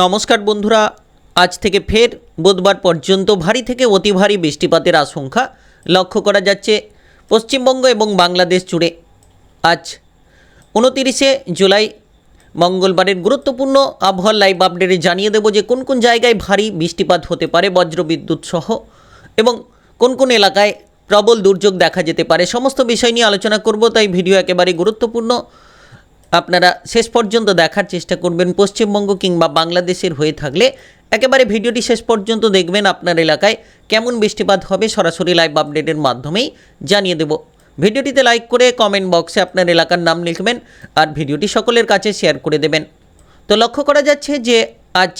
নমস্কার বন্ধুরা, আজ থেকে ফের বুধবার পর্যন্ত ভারী থেকে অতি ভারী বৃষ্টিপাতের আশঙ্কা লক্ষ্য করা যাচ্ছে পশ্চিমবঙ্গ এবং বাংলাদেশ জুড়ে। আজ উনতিরিশে জুলাই, মঙ্গলবারের গুরুত্বপূর্ণ আবহাওয়ার লাইভ আপডেটে জানিয়ে দেবো যে কোন কোন জায়গায় ভারী বৃষ্টিপাত হতে পারে বজ্রবিদ্যুৎ সহ এবং কোন কোন এলাকায় প্রবল দুর্যোগ দেখা যেতে পারে। সমস্ত বিষয় নিয়ে আলোচনা করব, তাই ভিডিও একেবারে গুরুত্বপূর্ণ। আপনারা শেষ পর্যন্ত দেখার চেষ্টা করবেন পশ্চিমবঙ্গ কিংবা বাংলাদেশের হয়ে থাকলে। একেবারে ভিডিওটি শেষ পর্যন্ত দেখবেন আপনার এলাকায় কেমন বৃষ্টিপাত হবে সরাসরি লাইভ আপডেটের মাধ্যমেই জানিয়ে দেব। ভিডিওটিতে লাইক করে কমেন্ট বক্সে আপনার এলাকার নাম লিখবেন আর ভিডিওটি সকলের কাছে শেয়ার করে দেবেন। তো লক্ষ্য করা যাচ্ছে যে আজ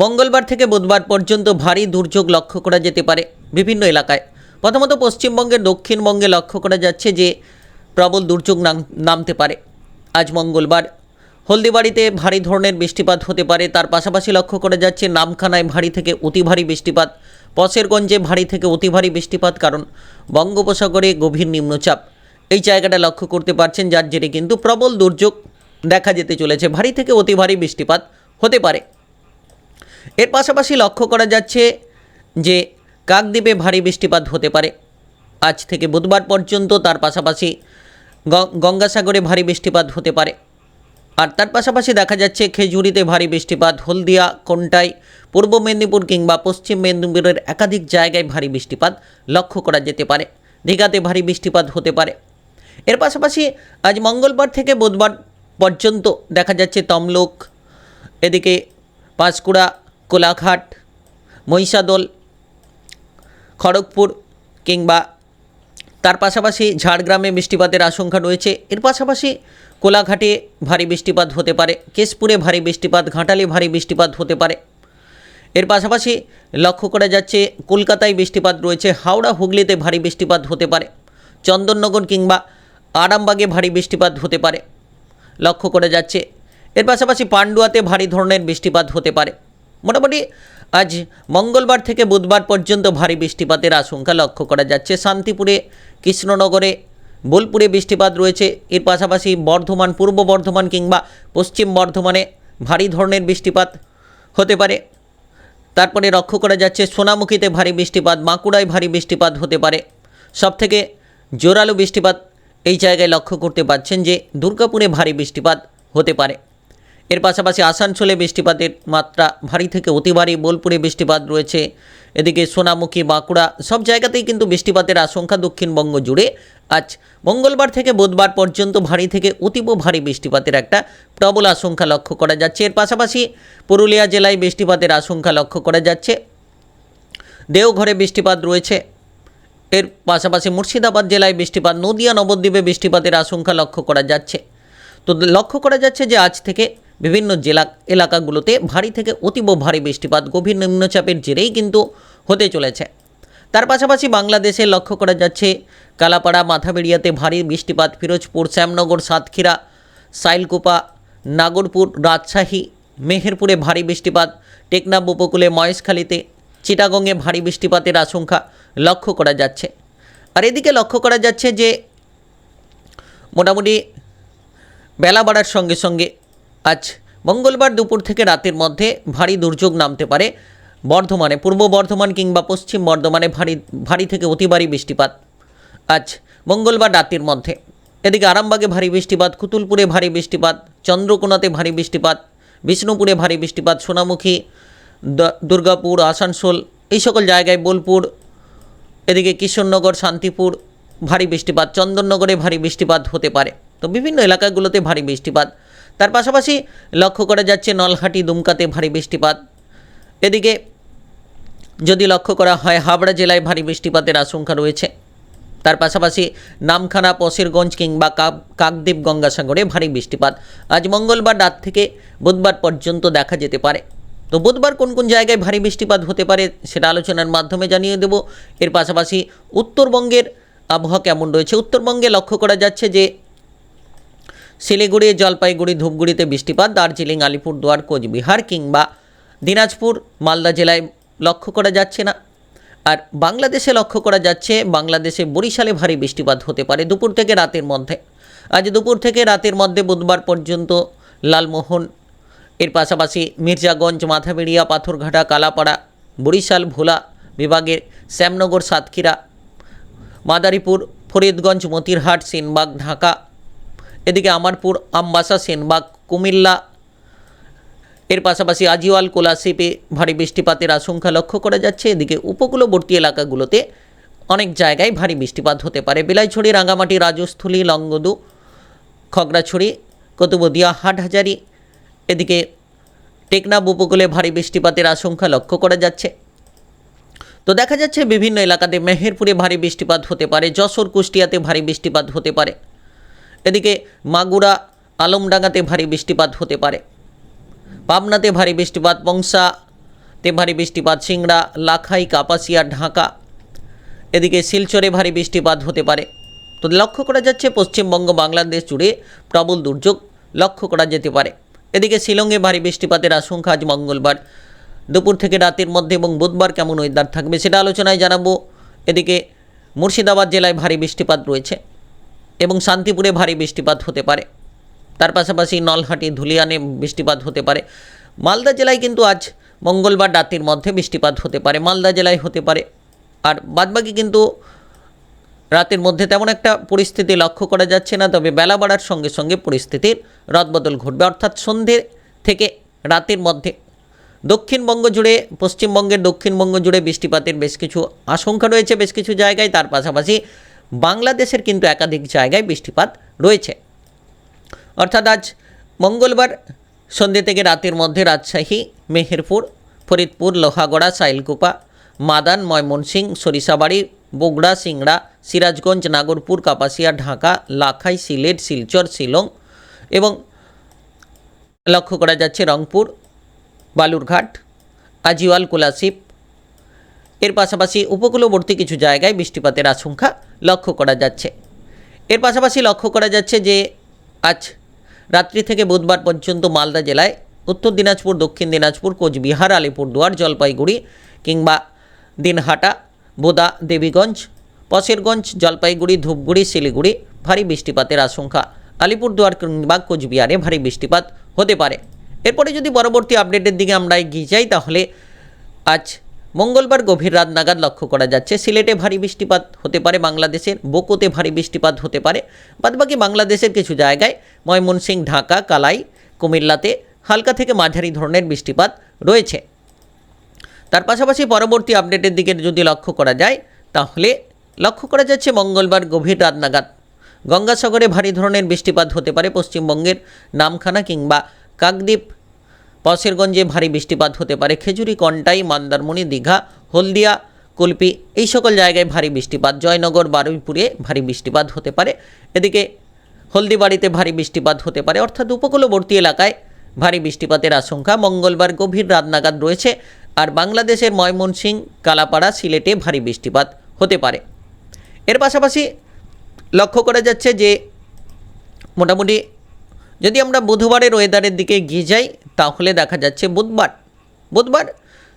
মঙ্গলবার থেকে বুধবার পর্যন্ত ভারী দুর্যোগ লক্ষ্য করা যেতে পারে বিভিন্ন এলাকায়। প্রথমত পশ্চিমবঙ্গের দক্ষিণবঙ্গে লক্ষ্য করা যাচ্ছে যে প্রবল দুর্যোগ নাম- নামতে পারে। আজ মঙ্গলবার। হলদিবাড়িতে ভারী ধরনের বৃষ্টিপাত হতে পারে, তার পাশাপাশি লক্ষ্য করা যাচ্ছে নামখানায় ভারী থেকে অতি ভারী বৃষ্টিপাত। পশেরগঞ্জে ভারী থেকে অতি ভারী বৃষ্টিপাত কারণ, বঙ্গোপসাগরে গভীর নিম্নচাপ। এই জায়গাটা লক্ষ্য করতে পারছেন যার জেরে কিন্তু প্রবল দুর্যোগ দেখা যেতে চলেছে। ভারী থেকে অতি ভারী বৃষ্টিপাত হতে পারে। এর পাশাপাশি লক্ষ্য করা যাচ্ছে যে, কাকদ্বীপে ভারী বৃষ্টিপাত হতে পারে। আজ থেকে বুধবার পর্যন্ত তার পাশাপাশি গঙ্গাসাগরে ভারী বৃষ্টিপাত হতে পারে। আর তার পাশাপাশি দেখা যাচ্ছে খেজুরিতে ভারী বৃষ্টিপাত, হলদিয়া, কোনটাই, পূর্ব মেদিনীপুর কিংবা পশ্চিম মেদিনীপুরের একাধিক জায়গায় ভারী বৃষ্টিপাত লক্ষ্য করা যেতে পারে। দীঘাতে ভারী বৃষ্টিপাত হতে পারে। এর পাশাপাশি আজ মঙ্গলবার থেকে বুধবার পর্যন্ত দেখা যাচ্ছে তমলুক, এদিকে পাঁশকুড়া, কোলাঘাট, মহিষাদল, খড়গপুর কিংবা তার পাশাপাশি ঝাড়গ্রামে বৃষ্টিপাতের আশঙ্কা রয়েছে। এর পাশাপাশি কোলাঘাটে ভারী বৃষ্টিপাত হতে পারে, কেশপুরে ভারী বৃষ্টিপাত, ঘাটালে ভারী বৃষ্টিপাত হতে পারে। এর পাশাপাশি লক্ষ্য করা যাচ্ছে, কলকাতায় বৃষ্টিপাত রয়েছে, হাওড়া, হুগলিতে ভারী বৃষ্টিপাত হতে পারে, চন্দননগর কিংবা আরামবাগে ভারী বৃষ্টিপাত হতে পারে। লক্ষ্য করা যাচ্ছে, এর পাশাপাশি পান্ডুয়াতে ভারী ধরনের বৃষ্টিপাত হতে পারে। মোটামুটি আজ মঙ্গলবার থেকে বুধবার পর্যন্ত ভারী বৃষ্টিপাতের আশঙ্কা লক্ষ্য করা যাচ্ছে। শান্তিপুরে, কৃষ্ণনগরে, বোলপুরে বৃষ্টিপাত রয়েছে। এর পাশাপাশি বর্ধমান, পূর্ব বর্ধমান কিংবা পশ্চিম বর্ধমানে ভারী ধরনের বৃষ্টিপাত হতে পারে। তারপরে লক্ষ্য করা যাচ্ছে, সোনামুখীতে ভারী বৃষ্টিপাত, বাঁকুড়ায় ভারী বৃষ্টিপাত হতে পারে। সবথেকে জোরালো বৃষ্টিপাত এই জায়গায় লক্ষ্য করতে পারছেন যে, দুর্গাপুরে ভারী বৃষ্টিপাত হতে পারে। এর পাশাপাশি আসানসোলে বৃষ্টিপাতের মাত্রা ভারী থেকে অতি ভারী, বোলপুরে বৃষ্টিপাত রয়েছে, এদিকে সোনামুখী, বাঁকুড়া সব জায়গাতেই কিন্তু বৃষ্টিপাতের আশঙ্কা দক্ষিণবঙ্গ জুড়ে। আজ মঙ্গলবার থেকে বুধবার পর্যন্ত ভারী থেকে অতীব ভারী বৃষ্টিপাতের একটা প্রবল আশঙ্কা লক্ষ্য করা যাচ্ছে। এর পাশাপাশি পুরুলিয়া জেলায় বৃষ্টিপাতের আশঙ্কা লক্ষ্য করা যাচ্ছে। দেওঘরে বৃষ্টিপাত রয়েছে। এর পাশাপাশি মুর্শিদাবাদ জেলায় বৃষ্টিপাত, নদিয়া, নবদ্বীপে বৃষ্টিপাতের আশঙ্কা লক্ষ্য করা যাচ্ছে। তো লক্ষ্য করা যাচ্ছে যে আজ থেকে বিভিন্ন জেলা এলাকাগুলোতে ভারী থেকে অতীব ভারী বৃষ্টিপাত, গভীর নিম্নচাপের জেরেই কিন্তু হতে চলেছে। তার পাশাপাশি বাংলাদেশে লক্ষ্য করা যাচ্ছে, কালাপাড়া, মাথাবেড়িয়াতে ভারী বৃষ্টিপাত, ফিরোজপুর, শ্যামনগর, সাতক্ষীরা, সাইলকুপা, নাগরপুর, রাজশাহী, মেহেরপুরে ভারী বৃষ্টিপাত, টেকনাফ উপকূলে মহেশখালীতে, চিটাগংয়ে ভারী বৃষ্টিপাতের আশঙ্কা লক্ষ্য করা যাচ্ছে। আর এদিকে লক্ষ্য করা যাচ্ছে যে, মোটামুটি বেলা বাড়ার সঙ্গে সঙ্গে আজ মঙ্গলবার দুপুর থেকে রাতের মধ্যে ভারী দুর্যোগ নামতে পারে বর্ধমানে, পূর্ব বর্ধমান কিংবা পশ্চিম বর্ধমানে ভারী ভারী থেকে অতি ভারী বৃষ্টিপাত। আজ মঙ্গলবার রাতের মধ্যে এদিকে আরামবাগে ভারী বৃষ্টিপাত, কুতুলপুরে ভারী বৃষ্টিপাত, চন্দ্রকোনাতে ভারী বৃষ্টিপাত, বিষ্ণুপুরে ভারী বৃষ্টিপাত, সোনামুখী দুর্গাপুর, আসানসোল এই সকল জায়গায় বোলপুর, এদিকে কিশোরনগর, শান্তিপুর ভারী বৃষ্টিপাত, চন্দননগরে ভারী বৃষ্টিপাত হতে পারে। তো বিভিন্ন এলাকাগুলোতে ভারী বৃষ্টিপাত তার পাশাপাশি লক্ষ্য করা যাচ্ছে নলহাটি দুমকাতে ভারী বৃষ্টিপাত। এদিকে যদি লক্ষ্য করা হয়, হাবড়া জেলায় ভারী বৃষ্টিপাতের আশঙ্কা রয়েছে। তার পাশাপাশি নামখানা পশেরগঞ্জ কিংবা কাক কাকদ্বীপ, গঙ্গাসাগরে ভারী বৃষ্টিপাত। আজ মঙ্গলবার রাত থেকে বুধবার পর্যন্ত দেখা যেতে পারে। তো বুধবার কোন কোন জায়গায় ভারী বৃষ্টিপাত হতে পারে সেটা আলোচনার মাধ্যমে জানিয়ে দেব। এর পাশাপাশি উত্তরবঙ্গের আবহাওয়া কেমন রয়েছে? উত্তরবঙ্গে লক্ষ্য করা যাচ্ছে যে শিলিগুড়ি, জলপাইগুড়ি, ধূপগুড়িতে বৃষ্টিপাত, দার্জিলিং, আলিপুরদুয়ার, কোচবিহার কিংবা দিনাজপুর, মালদা জেলায় লক্ষ্য করা যাচ্ছে না। আর বাংলাদেশে লক্ষ্য করা যাচ্ছে, বাংলাদেশে বরিশালে ভারী বৃষ্টিপাত হতে পারে দুপুর থেকে রাতের মধ্যে। আজ দুপুর থেকে রাতের মধ্যে বুধবার পর্যন্ত লালমোহন, এর পাশাপাশি মির্জাগঞ্জ, মাথাবেড়িয়া, পাথরঘাটা, কালাপাড়া, বরিশাল, ভোলা বিভাগের শ্যামনগর, সাতক্ষীরা, মাদারীপুর, ফরিদগঞ্জ, মতিরহাট, সেনবাগ, ঢাকা এদিকে আমারপুর আমবাসা, সেনবাগ, কুমিল্লা, এর পাশাপাশি আজিওয়াল, কোলাশিপে ভারী বৃষ্টিপাতের আশঙ্কা লক্ষ্য করা যাচ্ছে। এদিকে উপকূলবর্তী এলাকাগুলোতে অনেক জায়গায় ভারী বৃষ্টিপাত হতে পারে। বিলাইছড়ি, রাঙ্গামাটি, রাজস্থলী, লংগদু, খগড়াছড়ি, কতুবদিয়া, হাটহাজারি, এদিকে টেকনাব উপকূলে ভারী বৃষ্টিপাতের আশঙ্কা লক্ষ্য করা যাচ্ছে। তো দেখা যাচ্ছে বিভিন্ন এলাকাতে মেহেরপুরে ভারী বৃষ্টিপাত হতে পারে, যশোর, কুষ্টিয়াতে ভারী বৃষ্টিপাত হতে পারে। এদিকে মাগুরা আলমডাঙ্গাতে ভারী বৃষ্টিপাত হতে পারে। পাবনাতে ভারী বৃষ্টিপাত বংশাতে ভারী বৃষ্টিপাত সিংড়া, লাখাই, কাপাসিয়া, ঢাকা। এদিকে শিলচরে ভারী বৃষ্টিপাত হতে পারে। তো লক্ষ্য করা যাচ্ছে পশ্চিমবঙ্গ, বাংলাদেশ জুড়ে প্রবল দুর্যোগ লক্ষ্য করা যেতে পারে। এদিকে শিলংয়ে ভারী বৃষ্টিপাতের আশঙ্কা আজ মঙ্গলবার দুপুর থেকে রাতের মধ্যে এবং বুধবার কেমন ওয়েদার থাকবে সেটা আলোচনায় জানাব। এদিকে মুর্শিদাবাদ জেলায় ভারী বৃষ্টিপাত রয়েছে। এবং শান্তিপুরে ভারী বৃষ্টিপাত হতে পারে। তার পাশাপাশি নলহাটি, ধুলিয়ানে বৃষ্টিপাত হতে পারে। মালদা জেলায় কিন্তু আজ মঙ্গলবার রাতের মধ্যে বৃষ্টিপাত হতে পারে। মালদা জেলায় হতে পারে। আর বাদবাকি কিন্তু রাতের মধ্যে তেমন একটা পরিস্থিতি লক্ষ্য করা যাচ্ছে না, তবে বেলা বাড়ার সঙ্গে সঙ্গে পরিস্থিতির রদবদল ঘটবে। অর্থাৎ সন্ধ্যে থেকে রাতের মধ্যে দক্ষিণবঙ্গ জুড়ে, পশ্চিমবঙ্গের দক্ষিণবঙ্গ জুড়ে বৃষ্টিপাতের বেশ কিছু আশঙ্কা রয়েছে বেশ কিছু জায়গায়। তার পাশাপাশি বাংলাদেশের কিন্তু একাধিক জায়গায় বৃষ্টিপাত রয়েছে। অর্থাৎ আজ মঙ্গলবার সন্ধ্যে থেকে রাতের মধ্যে রাজশাহী, মেহেরপুর, ফরিদপুর, লোহাগড়া, সাইলকুপা, মাদান ময়মনসিং সরিষাবাড়ি, বগুড়া, সিংড়া, সিরাজগঞ্জ, নাগরপুর, কাপাসিয়া, ঢাকা, লাখাই, সিলেট, শিলচর, শিলং এবং লক্ষ্য করা যাচ্ছে রংপুর, বালুরঘাট আজিওয়াল কোলাশিপ এর পাশাপাশি উপকূলবর্তী কিছু জায়গায় বৃষ্টিপাতের আশঙ্কা লক্ষ্য করা যাচ্ছে। এর পাশাপাশি লক্ষ্য করা যাচ্ছে যে, আজ রাত্রি থেকে বুধবার পর্যন্ত মালদা জেলায় উত্তর দিনাজপুর, দক্ষিণ দিনাজপুর, কোচবিহার, আলিপুরদুয়ার, জলপাইগুড়ি কিংবা দিনহাটা, বোদা, দেবীগঞ্জ পশেরগঞ্জ জলপাইগুড়ি, ধূপগুড়ি, শিলিগুড়ি ভারী বৃষ্টিপাতের আশঙ্কা। আলিপুরদুয়ার কিংবা কোচবিহারে ভারী বৃষ্টিপাত হতে পারে। এরপরে যদি পরবর্তী আপডেটের দিকে আমরা এগিয়ে যাই, তাহলে আজ মঙ্গলবার গভীর রাত নাগাদ লক্ষ্য করা যাচ্ছে, সিলেটে ভারী বৃষ্টিপাত হতে পারে, বাংলাদেশের বোকোতে ভারী বৃষ্টিপাত হতে পারে। বাদবাকি বাংলাদেশের কিছু জায়গায় ময়মনসিংহ, ঢাকা, কালাই, কুমিল্লাতে হালকা থেকে মাঝারি ধরনের বৃষ্টিপাত রয়েছে। তার পাশাপাশি পরবর্তী আপডেটের দিকে যদি লক্ষ্য করা যায়, তাহলে লক্ষ্য করা যাচ্ছে মঙ্গলবার গভীর রাত নাগাদ গঙ্গাসাগরে ভারী ধরনের বৃষ্টিপাত হতে পারে, পশ্চিমবঙ্গের নামখানা কিংবা কাকদ্বীপ পশেরগঞ্জে ভারী বৃষ্টিপাত হতে পারে। খেজুরি, কন্টাই, মন্দারমণি, দীঘা, হলদিয়া, কুলপি এই সকল জায়গায় ভারী বৃষ্টিপাত। জয়নগর, বারুইপুরে ভারী বৃষ্টিপাত হতে পারে। এদিকে হলদিবাড়িতে ভারী বৃষ্টিপাত হতে পারে। অর্থাৎ উপকূলবর্তী এলাকায় ভারী বৃষ্টিপাতের আশঙ্কা। মঙ্গলবার গভীর রাত নাগাদ রয়েছে আর বাংলাদেশের ময়মনসিং কালাপাড়া, সিলেটে ভারী বৃষ্টিপাত হতে পারে। এর পাশাপাশি লক্ষ্য করা যাচ্ছে যে মোটামুটি যদি আমরা বুধবারের ওয়েদারের দিকে গিয়ে যাই, তাহলে দেখা যাচ্ছে বুধবার। বুধবার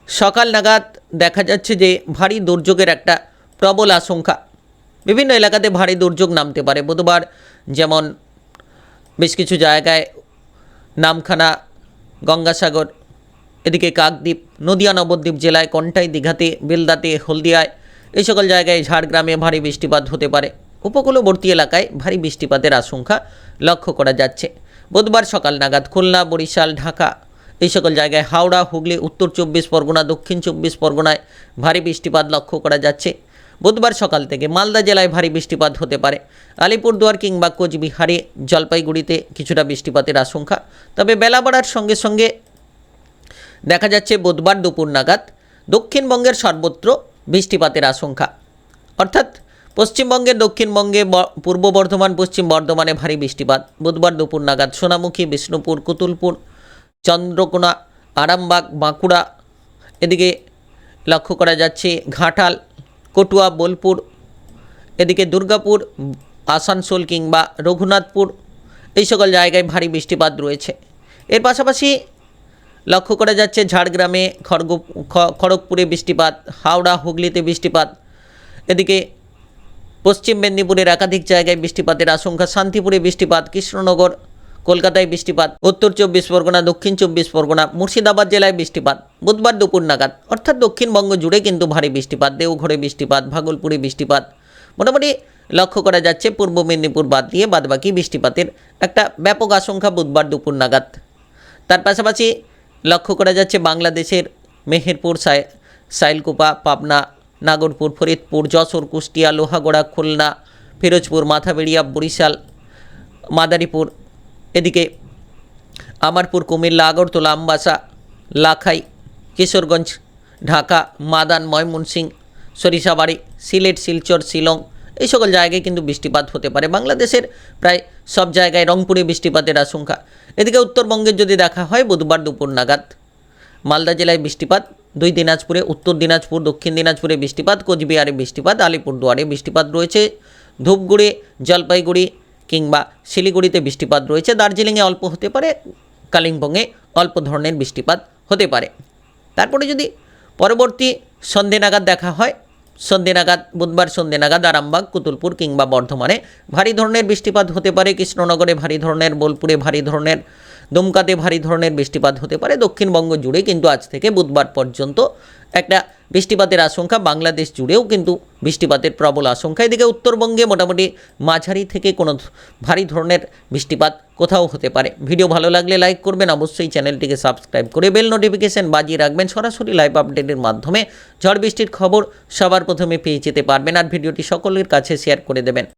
সকাল নাগাদ দেখা যাচ্ছে যে ভারী দুর্যোগের একটা প্রবল আশঙ্কা। বিভিন্ন এলাকাতে ভারী দুর্যোগ নামতে পারে। বুধবার যেমন বেশ কিছু জায়গায় নামখানা, গঙ্গাসাগর, এদিকে কাকদ্বীপ, নদিয়া, নবদ্বীপ জেলায় কন্টাই দীঘাতে, বেলদাতে, হলদিয়ায় এই সকল জায়গায় ঝাড়গ্রামে ভারী বৃষ্টিপাত হতে পারে। উপকূলবর্তী এলাকায় ভারী বৃষ্টিপাতের আশঙ্কা লক্ষ্য করা যাচ্ছে। বুধবার সকাল নাগাদ খুলনা, বরিশাল, ঢাকা। এই সকল জায়গায় হাওড়া, হুগলি, উত্তর চব্বিশ পরগনা, দক্ষিণ চব্বিশ পরগনায় ভারী বৃষ্টিপাত লক্ষ্য করা যাচ্ছে। বুধবার সকাল থেকে মালদা জেলায় ভারী বৃষ্টিপাত হতে পারে। আলিপুরদুয়ার কিংবা কোচবিহারে জলপাইগুড়িতে কিছুটা বৃষ্টিপাতের আশঙ্কা। তবে বেলা বাড়ার সঙ্গে সঙ্গে দেখা যাচ্ছে বুধবার দুপুর নাগাদ দক্ষিণবঙ্গের সর্বত্র বৃষ্টিপাতের আশঙ্কা। অর্থাৎ পশ্চিমবঙ্গের দক্ষিণবঙ্গে পূর্ব বর্ধমান, পশ্চিম বর্ধমানে ভারী বৃষ্টিপাত। বুধবার দুপুর নাগাদ সোনামুখী, বিষ্ণুপুর, কুতুলপুর, চন্দ্রকোনা, আরামবাগ, বাঁকুড়া, এদিকে লক্ষ্য করা যাচ্ছে ঘাটাল, কটুয়া, বোলপুর, এদিকে দুর্গাপুর, আসানসোল কিংবা রঘুনাথপুর, এই সকল জায়গায় ভারী বৃষ্টিপাত রয়েছে। এর পাশাপাশি লক্ষ্য করা যাচ্ছে ঝাড়গ্রামে খড়গ খড়গপুরে বৃষ্টিপাত, হাওড়া, হুগলিতে বৃষ্টিপাত, এদিকে পশ্চিম মেদিনীপুরের একাধিক জায়গায় বৃষ্টিপাতের আশঙ্কা। শান্তিপুরে বৃষ্টিপাত, কৃষ্ণনগর, কলকাতায় বৃষ্টিপাত, উত্তর চব্বিশ পরগনা, দক্ষিণ চব্বিশ পরগনা, মুর্শিদাবাদ জেলায় বৃষ্টিপাত, বুধবার দুপুর নাগাদ। অর্থাৎ দক্ষিণবঙ্গ জুড়ে কিন্তু ভারী বৃষ্টিপাত, দেওঘরে বৃষ্টিপাত, ভাগলপুরে বৃষ্টিপাত। মোটামুটি লক্ষ্য করা যাচ্ছে, পূর্ব মেদিনীপুর বাদ দিয়ে বাদবাকি বৃষ্টিপাতের একটা ব্যাপক আশঙ্কা বুধবার দুপুর নাগাদ। তার পাশাপাশি লক্ষ্য করা যাচ্ছে, বাংলাদেশের মেহেরপুর সাই সাইলকুপা, পাবনা নাগরপুর, ফরিদপুর, যশোর, কুষ্টিয়া, লোহাগড়া, খুলনা, ফিরোজপুর, মাথাবেড়িয়া, বরিশাল, মাদারীপুর, এদিকে আমারপুর, কুমিল্লা, আগরতলা, আমবাসা, লাখাই, কিশোরগঞ্জ, ঢাকা, মাদান ময়মনসিং সরিষাবাড়ি, সিলেট, শিলচর, শিলং, এই সকল জায়গায় কিন্তু বৃষ্টিপাত হতে পারে। বাংলাদেশের প্রায় সব জায়গায় রংপুরে বৃষ্টিপাতের আশঙ্কা। এদিকে উত্তরবঙ্গের যদি দেখা হয়, বুধবার দুপুর নাগাদ মালদা জেলায় বৃষ্টিপাত দুই দিনাজপুরে, উত্তর দিনাজপুর, দক্ষিণ দিনাজপুরে বৃষ্টিপাত, কোচবিহারে বৃষ্টিপাত, আলিপুরদুয়ারে বৃষ্টিপাত রয়েছে। ধূপগুড়ি, জলপাইগুড়ি কিংবা শিলিগুড়িতে বৃষ্টিপাত রয়েছে। দার্জিলিংয়ে অল্প হতে পারে, কালিম্পংয়ে অল্প ধরনের বৃষ্টিপাত হতে পারে। তারপরে যদি পরবর্তী সন্ধে নাগাদ দেখা হয়, সন্ধে নাগাদ, বুধবার সন্ধে নাগাদ আরামবাগ, কুতুলপুর কিংবা বর্ধমানে ভারী ধরনের বৃষ্টিপাত হতে পারে। কৃষ্ণনগরে ভারী ধরনের, বোলপুরে ভারী ধরনের দুমকাতে ভারী ধরনের বৃষ্টিপাত হতে পারে। দক্ষিণবঙ্গ জুড়ে কিন্তু আজ থেকে বুধবার পর্যন্ত একটা বৃষ্টিপাতের আশঙ্কা। বাংলাদেশ জুড়েও কিন্তু বৃষ্টিপাতের প্রবল আশঙ্কা। এদিকে উত্তরবঙ্গে মোটামুটি মাঝারি থেকে কোনো ভারী ধরনের বৃষ্টিপাত কোথাও হতে পারে। ভিডিও ভালো লাগলে লাইক করবেন। অবশ্যই চ্যানেলটিকে সাবস্ক্রাইব করে বেল নোটিফিকেশন বাজিয়ে রাখবেন। সরাসরি লাইভ আপডেটের মাধ্যমে ঝড় বৃষ্টির খবর সবার প্রথমে পেয়ে যেতে পারবেন। আর ভিডিওটি সকলের কাছে শেয়ার করে দেবেন।